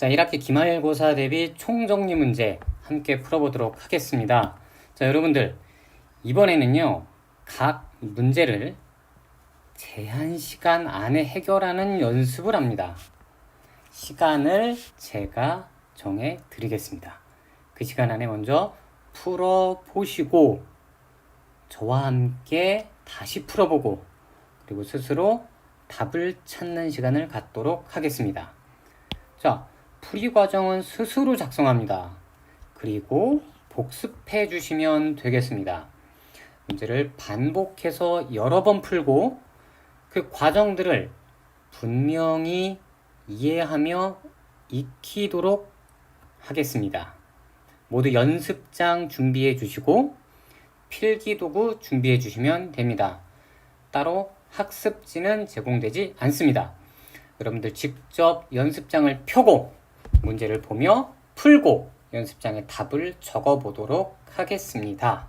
자, 1학기 기말고사 대비 총정리 문제 함께 풀어보도록 하겠습니다. 자, 여러분들, 이번에는요, 각 문제를 제한 시간 안에 해결하는 연습을 합니다. 시간을 제가 정해 드리겠습니다. 그 시간 안에 먼저 풀어보시고, 저와 함께 다시 풀어보고, 그리고 스스로 답을 찾는 시간을 갖도록 하겠습니다. 자, 풀이 과정은 스스로 작성합니다. 그리고 복습해 주시면 되겠습니다. 문제를 반복해서 여러 번 풀고 그 과정들을 분명히 이해하며 익히도록 하겠습니다. 모두 연습장 준비해 주시고 필기 도구 준비해 주시면 됩니다. 따로 학습지는 제공되지 않습니다. 여러분들 직접 연습장을 펴고 문제를 보며 풀고 연습장에 답을 적어 보도록 하겠습니다.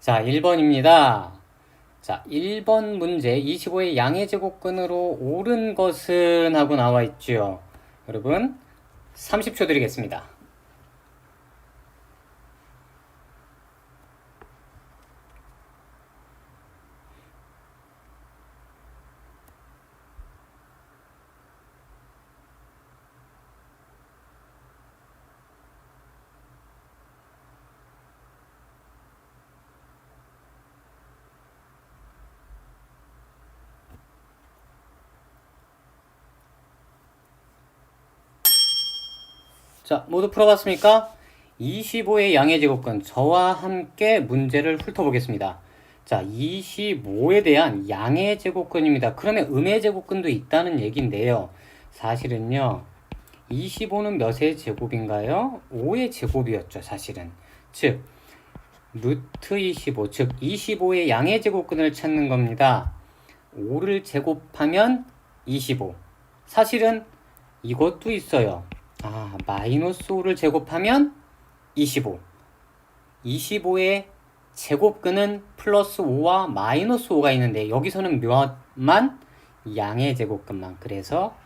자, 1번입니다. 자, 1번 문제 25의 양의 제곱근으로 옳은 것은 하고 나와 있죠. 여러분 30초 드리겠습니다. 자, 모두 풀어봤습니까? 25의 양의 제곱근 저와 함께 문제를 훑어보겠습니다. 자, 25에 대한 양의 제곱근입니다. 그러면 음의 제곱근도 있다는 얘기인데요. 사실은요. 25는 몇의 제곱인가요? 5의 제곱이었죠, 사실은. 즉, 루트 25, 즉 25의 양의 제곱근을 찾는 겁니다. 5를 제곱하면 25. 사실은 이것도 있어요. 아, 마이너스 5를 제곱하면 25. 25의 제곱근은 플러스 5와 마이너스 5가 있는데 여기서는 몇만 양의 제곱근만 그래서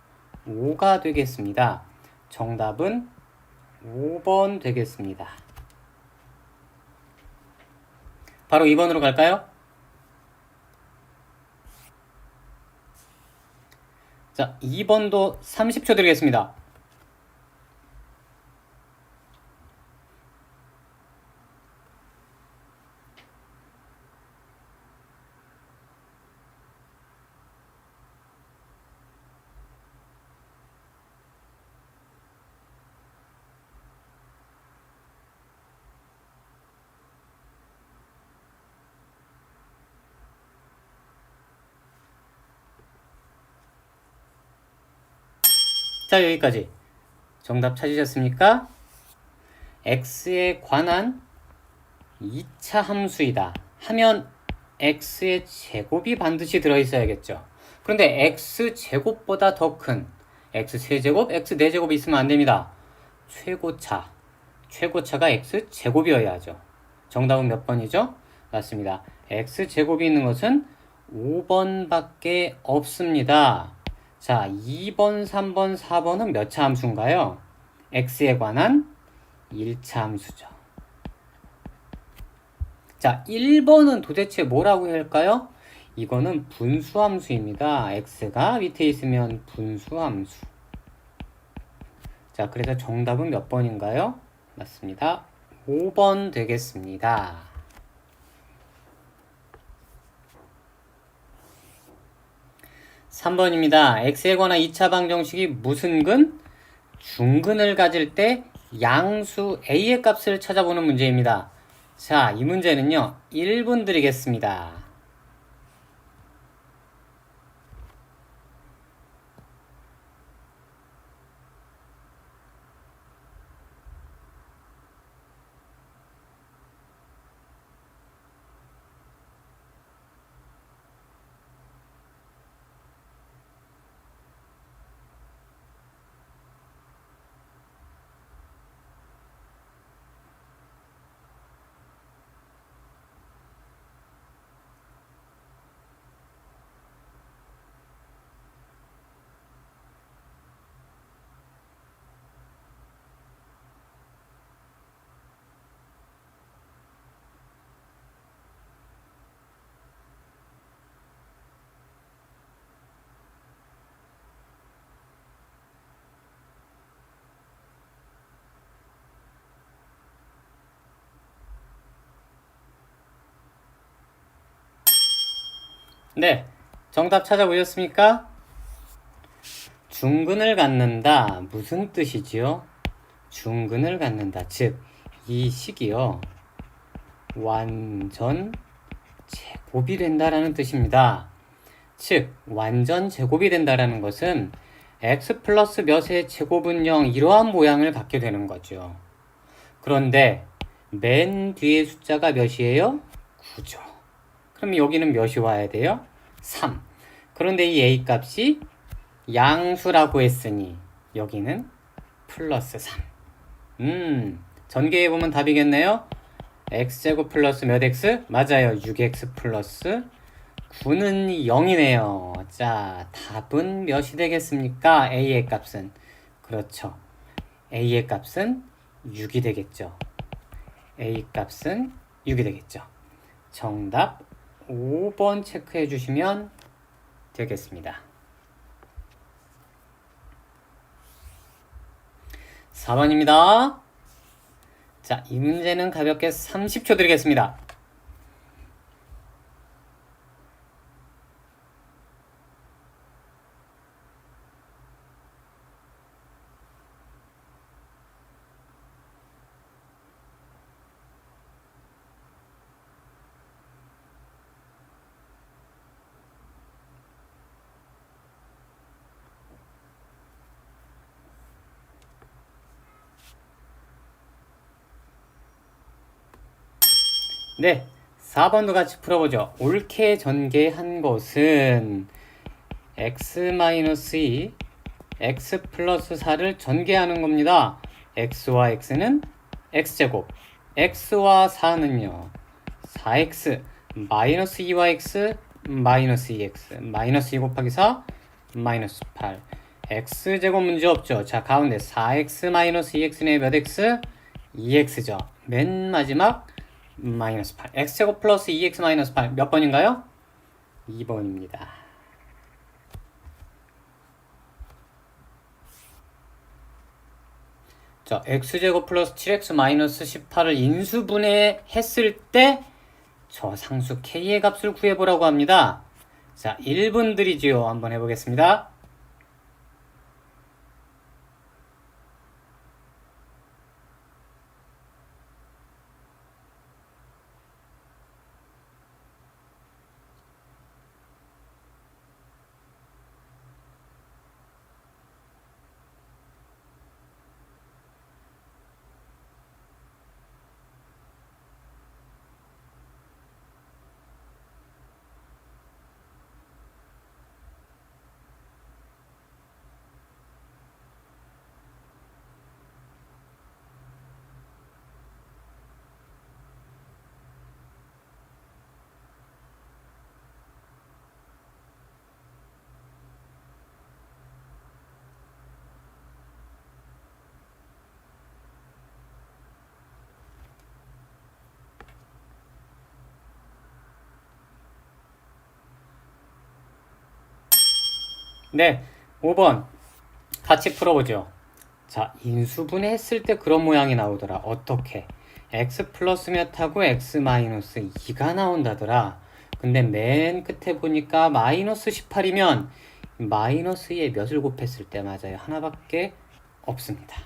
5가 되겠습니다. 정답은 5번 되겠습니다. 바로 2번으로 갈까요? 자, 2번도 30초 드리겠습니다. 자, 여기까지. 정답 찾으셨습니까? x에 관한 2차 함수이다. 하면 x의 제곱이 반드시 들어있어야겠죠. 그런데 x 제곱보다 더 큰 x 세제곱, x 4제곱이 있으면 안 됩니다. 최고차. 최고차가 x 제곱이어야 하죠. 정답은 몇 번이죠? 맞습니다. x 제곱이 있는 것은 5번밖에 없습니다. 자, 2번, 3번, 4번은 몇 차 함수인가요? x에 관한 1차 함수죠. 자, 1번은 도대체 뭐라고 할까요? 이거는 분수함수입니다. x가 밑에 있으면 분수함수. 자, 그래서 정답은 몇 번인가요? 맞습니다. 5번 되겠습니다. 3번입니다. x에 관한 2차 방정식이 무슨 근? 중근을 가질 때 양수 a의 값을 찾아보는 문제입니다. 자, 이 문제는요. 1분 드리겠습니다. 네, 정답 찾아보셨습니까? 중근을 갖는다. 무슨 뜻이지요? 중근을 갖는다. 즉, 이 식이요. 완전 제곱이 된다라는 뜻입니다. 즉, 완전 제곱이 된다라는 것은 x 플러스 몇의 제곱은 0 이러한 모양을 갖게 되는 거죠. 그런데 맨 뒤에 숫자가 몇이에요? 9죠. 그럼 여기는 몇이 와야 돼요? 3. 그런데 이 a 값이 양수라고 했으니 여기는 플러스 3. 음, 전개해 보면 답이겠네요. x제곱 플러스 몇 x? 맞아요. 6x 플러스 9는 0이네요. 자, 답은 몇이 되겠습니까? a의 값은. 그렇죠. a의 값은 6이 되겠죠. a 값은 6이 되겠죠. 정답 5번 체크해 주시면 되겠습니다. 4번입니다. 자, 이 문제는 가볍게 30초 드리겠습니다. 네, 4번도 같이 풀어보죠. 옳게 전개한 것은 x-2, x 플러스 4를 전개하는 겁니다. x와 x는 x제곱, x와 4는요. 4x, 마이너스 2와 x, 마이너스 2x, 마이너스 2 곱하기 4, 마이너스 8. x제곱 문제 없죠. 자, 가운데 4x 마이너스 2x는 몇 x? 2x죠. 맨 마지막 마이너스 8 x제곱 플러스 2x 마이너스 8 몇 번인가요? 2번입니다. 자, x제곱 플러스 7x 마이너스 18을 인수분해 했을 때 저 상수 k의 값을 구해보라고 합니다. 자, 1분들이지요. 한번 해보겠습니다. 네, 5번 같이 풀어보죠. 자, 인수분해 했을 때 그런 모양이 나오더라. 어떻게? x 플러스 몇하고 x 마이너스 2가 나온다더라. 근데 맨 끝에 보니까 마이너스 18이면 마이너스 2에 몇을 곱했을 때 맞아요. 하나밖에 없습니다.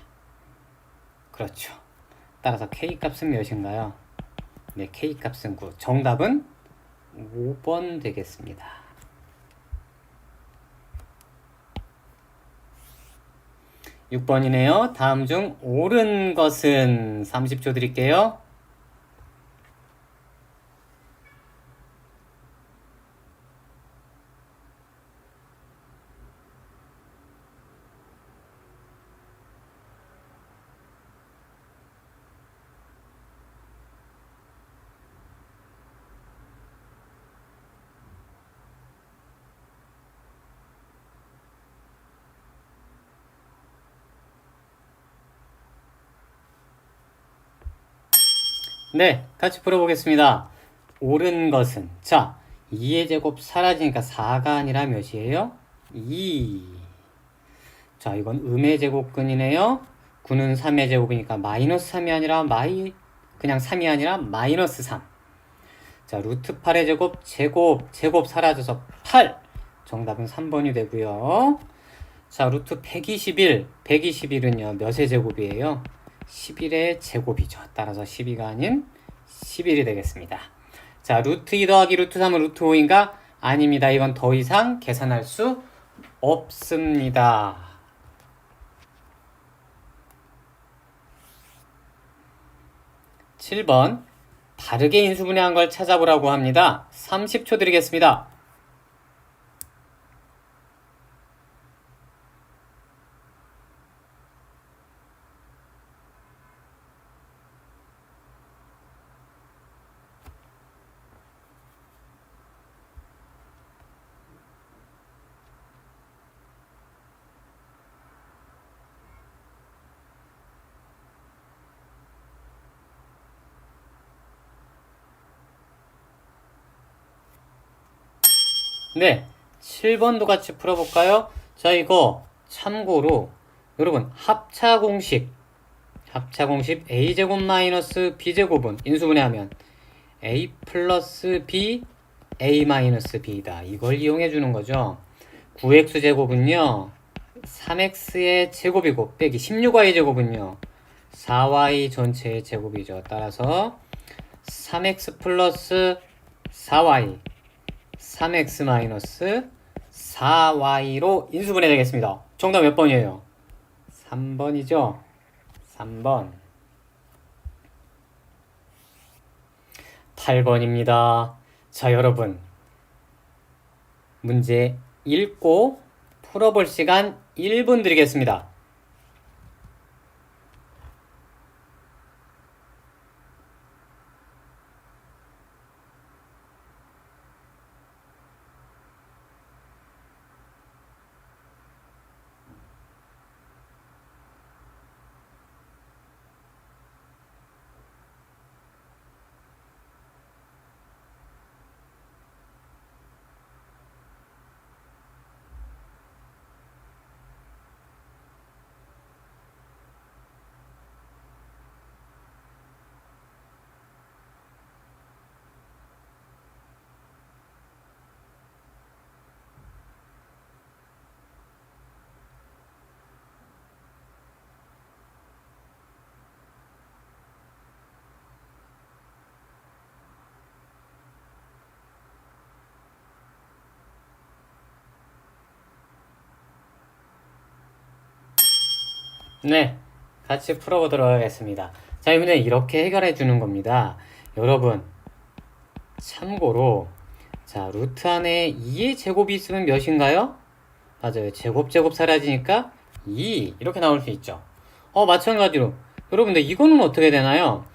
그렇죠. 따라서 k 값은 몇인가요? 네, k 값은 9. 정답은 5번 되겠습니다. 6번이네요. 다음 중 옳은 것은 30초 드릴게요. 네, 같이 풀어보겠습니다. 옳은 것은 자, 2의 제곱 사라지니까 4가 아니라 몇이에요? 2. 자, 이건 음의 제곱근이네요. 9는 3의 제곱이니까 마이너스 3이 아니라 마이 그냥 3이 아니라 마이너스 3. 자, 루트 8의 제곱, 제곱, 제곱 사라져서 8. 정답은 3번이 되고요. 자, 루트 121. 121은요, 몇의 제곱이에요? 11의 제곱이죠. 따라서 12가 아닌 11이 되겠습니다. 자, 루트 2 더하기 루트 3은 루트 5인가? 아닙니다. 이건 더 이상 계산할 수 없습니다. 7번 다르게 인수분해한 걸 찾아보라고 합니다. 30초 드리겠습니다. 네, 7번도 같이 풀어볼까요? 자, 이거 참고로 여러분 합차 공식 합차 공식 a제곱 마이너스 b제곱은 인수분해하면 a 플러스 b a 마이너스 b다. 이걸 이용해 주는 거죠. 9x 제곱은요 3x의 제곱이고 빼기 16y 제곱은요 4y 전체의 제곱이죠. 따라서 3x 플러스 4y 3x 마이너스 4y로 인수분해 되겠습니다. 정답 몇 번이에요? 3번이죠? 3번. 8번입니다. 자, 여러분. 문제 읽고 풀어볼 시간 1분 드리겠습니다. 네, 같이 풀어보도록 하겠습니다. 자, 이 문제 이렇게 해결해 주는 겁니다. 여러분, 참고로, 자, 루트 안에 2의 제곱이 있으면 몇인가요? 맞아요. 제곱, 제곱 사라지니까 2. 이렇게 나올 수 있죠. 어, 마찬가지로. 여러분들, 이거는 어떻게 되나요?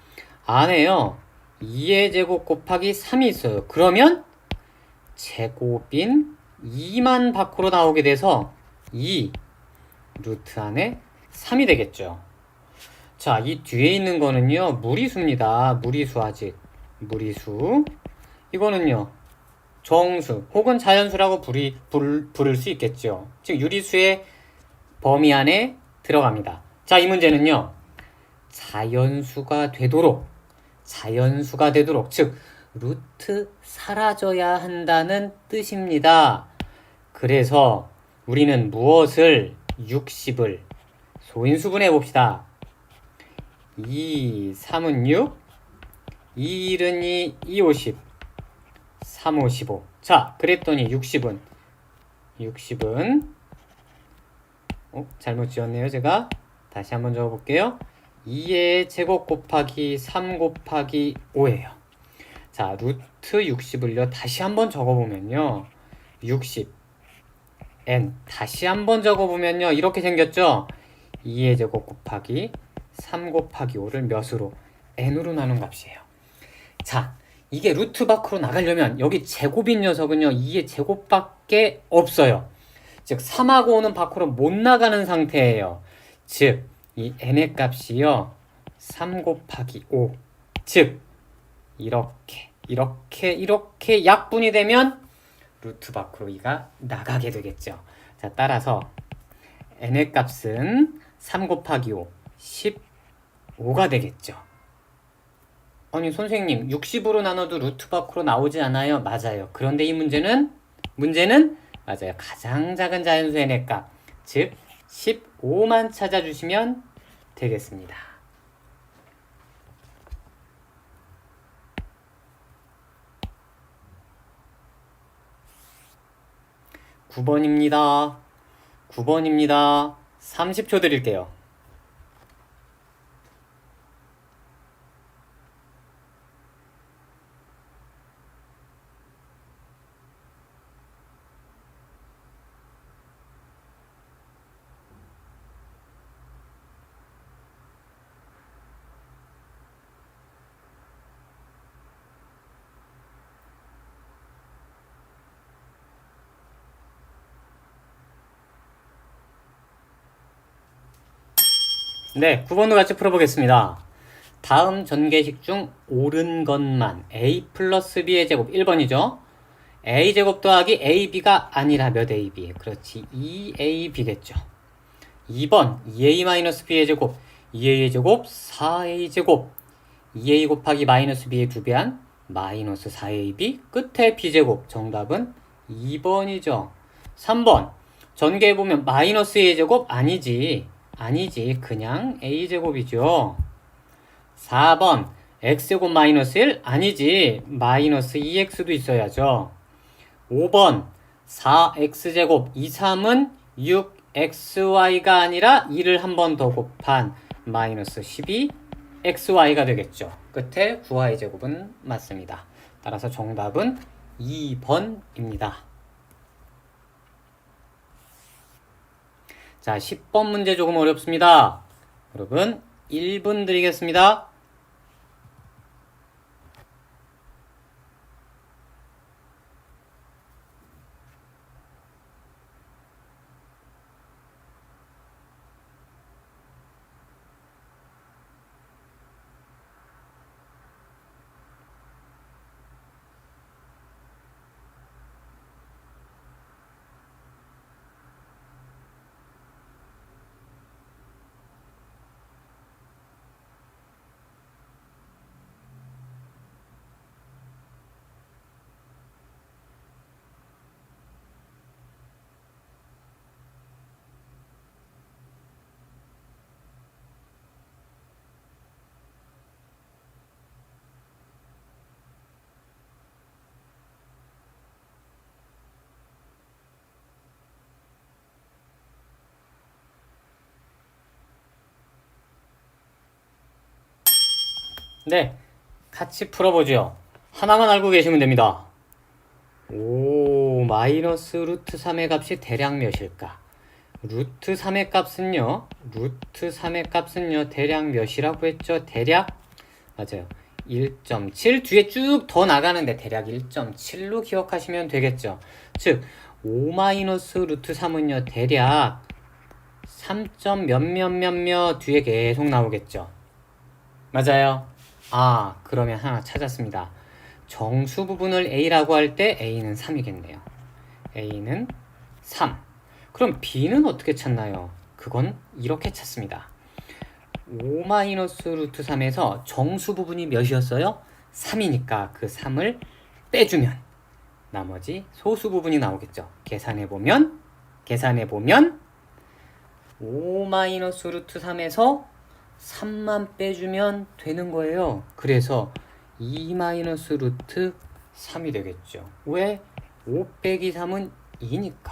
안에요. 2의 제곱 곱하기 3이 있어요. 그러면 제곱인 2만 밖으로 나오게 돼서 2 루트 안에 3이 되겠죠. 자, 이 뒤에 있는 거는요, 무리수입니다. 무리수 아직. 무리수. 이거는요, 정수 혹은 자연수라고 부리, 부를, 부를 수 있겠죠. 즉, 유리수의 범위 안에 들어갑니다. 자, 이 문제는요, 자연수가 되도록, 자연수가 되도록, 즉, 루트 사라져야 한다는 뜻입니다. 그래서 우리는 무엇을 60을 소인수분 해 봅시다. 2, 3은 6, 2, 1은 2, 2, 50, 3, 55. 자, 그랬더니 60은, 60은, 어, 잘못 지었네요, 제가. 다시 한번 적어볼게요. 2의 제곱 곱하기 3 곱하기 5예요. 자, 루트 60을요, 다시 한번 적어보면요. 60, n. 다시 한번 적어보면요, 이렇게 생겼죠? 2의 제곱 곱하기 3 곱하기 5를 몇으로? n으로 나눈 값이에요. 자, 이게 루트 밖으로 나가려면 여기 제곱인 녀석은요 2의 제곱밖에 없어요. 즉 3하고 5는 밖으로 못 나가는 상태예요. 즉 이 n의 값이요 3 곱하기 5. 즉 이렇게 이렇게 이렇게 약분이 되면 루트 밖으로 이가 나가게 되겠죠. 자 따라서 n의 값은 3 곱하기 5, 15가 되겠죠. 아니 선생님 60으로 나눠도 루트 밖으로 나오지 않아요? 맞아요. 그런데 이 문제는 문제는 맞아요. 가장 작은 자연수의 내값 즉 15만 찾아주시면 되겠습니다. 9번입니다. 9번입니다. 30초 드릴게요. 네, 9번도 같이 풀어보겠습니다. 다음 전개식 중 옳은 것만 a 플러스 b의 제곱 1번이죠. a 제곱 더하기 ab가 아니라 몇 ab? 그렇지, 2ab겠죠. 2번 2a 마이너스 b의 제곱 2a의 제곱 4a 제곱 2a 곱하기 마이너스 b의 두 배한 마이너스 4ab 끝에 b제곱 정답은 2번이죠. 3번 전개해보면 마이너스 a의 제곱 아니지 아니지. 그냥 a제곱이죠. 4번 x제곱 마이너스 1 아니지. 마이너스 2x도 있어야죠. 5번 4x제곱 2, 3은 6xy가 아니라 2를 한 번 더 곱한 마이너스 12xy가 되겠죠. 끝에 9y제곱은 맞습니다. 따라서 정답은 2번입니다 자, 10번 문제 조금 어렵습니다. 여러분, 1분 드리겠습니다. 네, 같이 풀어보죠. 하나만 알고 계시면 됩니다. 오, 마이너스 루트 3의 값이 대략 몇일까? 루트 3의 값은요, 루트 3의 값은요, 대략 몇이라고 했죠? 대략, 맞아요. 1.7 뒤에 쭉 더 나가는데 대략 1.7로 기억하시면 되겠죠. 즉, 5 마이너스 루트 3은요, 대략 3. 몇몇 몇몇 뒤에 계속 나오겠죠. 맞아요. 아, 그러면 하나 찾았습니다. 정수 부분을 A라고 할 때 A는 3이겠네요. A는 3. 그럼 B는 어떻게 찾나요? 그건 이렇게 찾습니다. 5 마이너스 루트 3에서 정수 부분이 몇이었어요? 3이니까 그 3을 빼주면 나머지 소수 부분이 나오겠죠. 계산해 보면 계산해 보면 5 마이너스 루트 3에서 3만 빼주면 되는 거예요. 그래서 2 마이너스 루트 3이 되겠죠. 왜? 5 빼기 3은 2니까.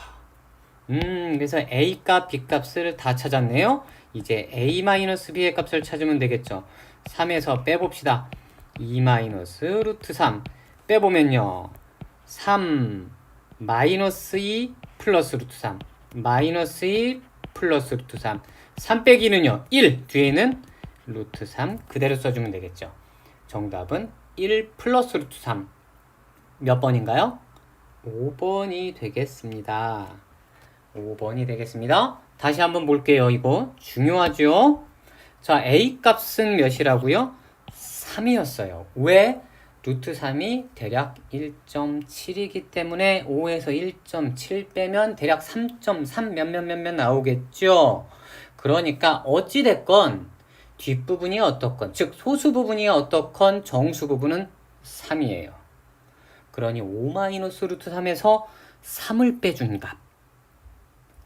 음, 그래서 A 값, B 값을 다 찾았네요. 이제 A 마이너스 B의 값을 찾으면 되겠죠. 3에서 빼봅시다. 2 마이너스 루트 3 빼보면요. 3 마이너스 2 플러스 루트 3 마이너스 2 플러스 루트 3 3 빼기는요 1 뒤에는 루트 3 그대로 써주면 되겠죠. 정답은 1 플러스 루트 3 몇 번인가요? 5번이 되겠습니다. 5번이 되겠습니다. 다시 한번 볼게요 이거. 중요하죠? 자 A 값은 몇이라고요? 3이었어요. 왜? 루트 3이 대략 1.7이기 때문에 5에서 1.7 빼면 대략 3.3 몇 몇 몇 몇 나오겠죠. 그러니까 어찌됐건 뒷부분이 어떻건, 즉 소수 부분이 어떻건 정수 부분은 3이에요. 그러니 5 마이너스 루트 3에서 3을 빼준 값.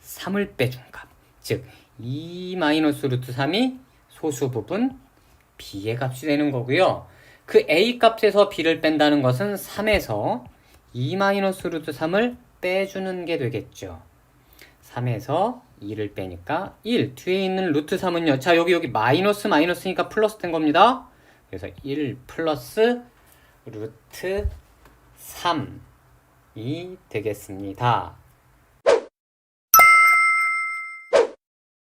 3을 빼준 값. 즉, 2 마이너스 루트 3이 소수 부분 b의 값이 되는 거고요. 그 a 값에서 b를 뺀다는 것은 3에서 2 마이너스 루트 3을 빼주는 게 되겠죠. 3에서 2를 빼니까 1. 뒤에 있는 루트 3은요. 자, 여기 여기 마이너스 마이너스니까 플러스 된 겁니다. 그래서 1 플러스 루트 3이 되겠습니다.